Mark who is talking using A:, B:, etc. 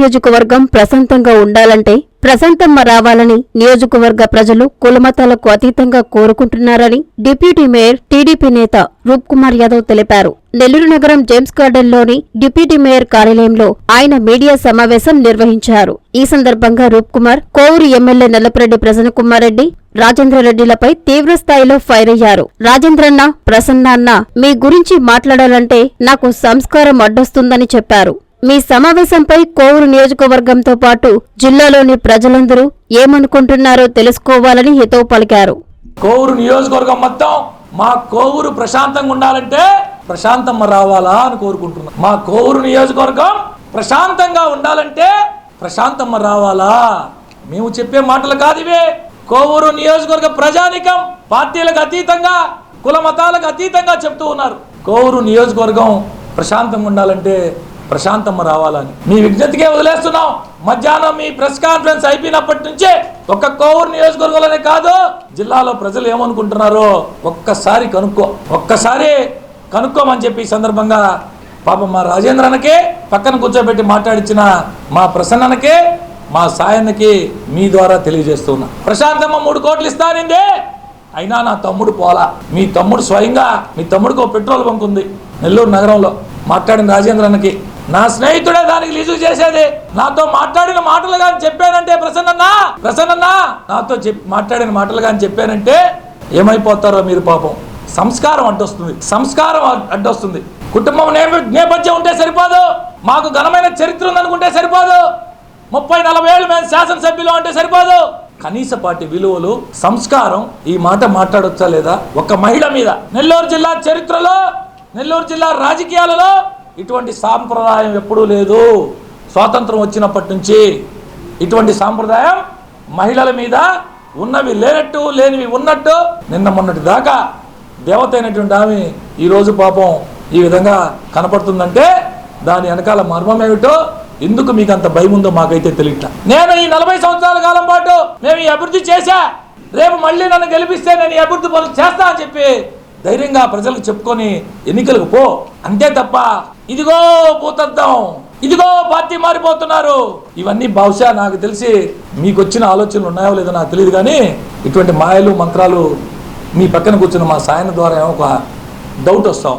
A: నియోజకవర్గం ప్రశాంతంగా ఉండాలంటే ప్రశాంతమ్మ రావాలని నియోజకవర్గ ప్రజలు కులమతాలకు అతీతంగా కోరుకుంటున్నారని డిప్యూటీ మేయర్ టీడీపీ నేత రూప్ కుమార్ యాదవ్ తెలిపారు. నెల్లూరు నగరం జేమ్స్ గార్డెన్లోని డిప్యూటీ మేయర్ కార్యాలయంలో ఆయన మీడియా సమావేశం నిర్వహించారు. ఈ సందర్భంగా రూప్ కుమార్ కోవూరు ఎమ్మెల్యే నల్లపురెడ్డి ప్రసన్నకుమార్ రెడ్డి రాజేంద్రరెడ్డిలపై తీవ్ర స్థాయిలో ఫైర్ అయ్యారు. రాజేంద్రన్న ప్రసన్న అన్న మీ గురించి మాట్లాడాలంటే నాకు సంస్కారం అడ్డొస్తుందని చెప్పారు. మీ సమావేశంపై కోవూరు నియోజకవర్గంతో పాటు జిల్లాలోని ప్రజలందరూ ఏమనుకుంటున్నారో తెలుసుకోవాలని హితవు పలికారు.
B: కోవూరు నియోజకవర్గం మొత్తం మా కోవూరు ప్రశాంతంగా ఉండాలంటే ప్రశాంతమ్మ రావాలా అని కోరుకుంటున్నాం. మా కోవూరు నియోజకవర్గం ప్రశాంతంగా ఉండాలంటే ప్రశాంతమ్మ రావాలా? మేము చెప్పే మాటలు కాదు ఇవే. కోవూరు నియోజకవర్గ ప్రజానికం పార్టీలకు అతీతంగా కుల మతాలకు అతీతంగా చెప్తూ ఉన్నారు. కోవూరు నియోజకవర్గం ప్రశాంతంగా ఉండాలంటే ప్రశాంతమ్మ రావాలని. మీ విజ్ఞతకే వదిలేస్తున్నాం. మధ్యాహ్నం మీ ప్రెస్ కాన్ఫరెన్స్ అయిపోయినప్పటి నుంచే ఒక్క కోవూరు నియోజకవర్గంలోనే కాదు జిల్లాలో ప్రజలు ఏమనుకుంటున్నారో ఒక్కసారి కనుక్కో. ఒక్కసారి కనుక్కోమని చెప్పి ఈ సందర్భంగా పాపం మా రాజేంద్రనకే పక్కన కూర్చోబెట్టి మాట్లాడించిన మా ప్రసన్ననకే మా సాయన్నకి మీ ద్వారా తెలియజేస్తున్నా. ప్రశాంతమ్మ మూడు కోట్లు ఇస్తానండి అయినా నా తమ్ముడు పోలా. మీ తమ్ముడు స్వయంగా మీ తమ్ముడికి ఒక పెట్రోల్ బంక్ ఉంది నెల్లూరు నగరంలో. మాట్లాడిన రాజేంద్రన్నకి నా స్నేహితుడే దానికి లిజు చేసేది. నాతో మాట్లాడిన మాటలు కానీ చెప్పానంటే ప్రసన్నన్నా ప్రసన్నన్నా నాతో చెప్ మాట్లాడిన మాటలు కానీ చెప్పానంటే ఏమైపోతారో మీరు పాపం. సంస్కారం అడ్డొస్తుంది సంస్కారం అడ్డొస్తుంది కుటుంబం నేప- నేపథ్యం ఉంటే సరిపోదు. మాకు ఘనమైన చరిత్ర ఉందనుకుంటే సరిపోదు. ముప్పై నలభై ఏళ్ళు మేము శాసనసభ్యులు అంటే సరిపోదు. కనీసపాటి విలువలు సంస్కారం ఈ మాట మాట్లాడొచ్చా లేదా? ఒక మహిళ మీద. నెల్లూరు జిల్లా చరిత్రలో నెల్లూరు జిల్లా రాజకీయాలలో ఇటువంటి సాంప్రదాయం ఎప్పుడూ లేదు. స్వాతంత్రం వచ్చినప్పటి నుంచి ఇటువంటి సాంప్రదాయం మహిళల మీద ఉన్నవి లేనట్టు లేనివి ఉన్నట్టు నిన్న మొన్నటి దాకా దేవత అయినటువంటి ఆమె ఈరోజు పాపం ఈ విధంగా కనపడుతుందంటే దాని వెనకాల మర్మం ఏమిటో ఎందుకు మీకు అంత భయం ఉందో మాకైతే తెలియట్లా. నేను ఈ నలభై సంవత్సరాల కాలం పాటు మేము ఈ అభివృద్ధి చేశా. రేపు మళ్ళీ నన్ను గెలిపిస్తే నేను ఈ అభివృద్ధి పనులు చేస్తా అని చెప్పి ధైర్యంగా ప్రజలకు చెప్పుకొని ఎన్నికలకు పో. అంతే తప్ప ఇదిగో భూతద్దం ఇదిగో పార్టీ మారిపోతున్నారు. ఇవన్నీ బహుశా నాకు తెలిసి మీకు వచ్చిన ఆలోచనలు ఉన్నాయో లేదో నాకు తెలియదు కానీ ఇటువంటి మాయలు మంత్రాలు మీ పక్కన కూర్చున్న మా సాయన ద్వారా ఏమో ఒక డౌట్ వస్తాం